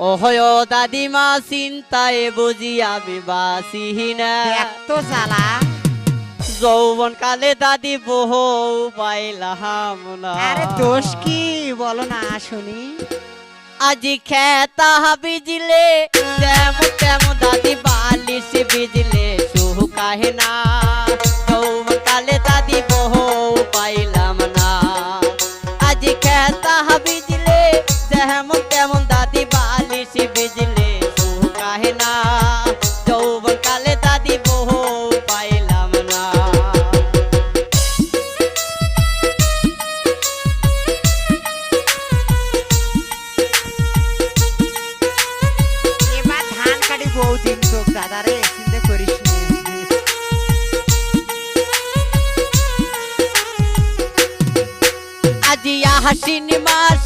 ওহয় দাদিমা চিন্তায় বুঝি আমি বাসি না তো যৌবন কালে দাদি বহু পাইলাম না আরে দোষ কি? বলো না শুনি। আজি খেতা বিজলে যেমন তেমন দাদি বালিশ বিজলে সুহু কাহে না। বহুদিন চোখ দাদা রে চিন্তা করিস নে। আজি হাসিনি মাস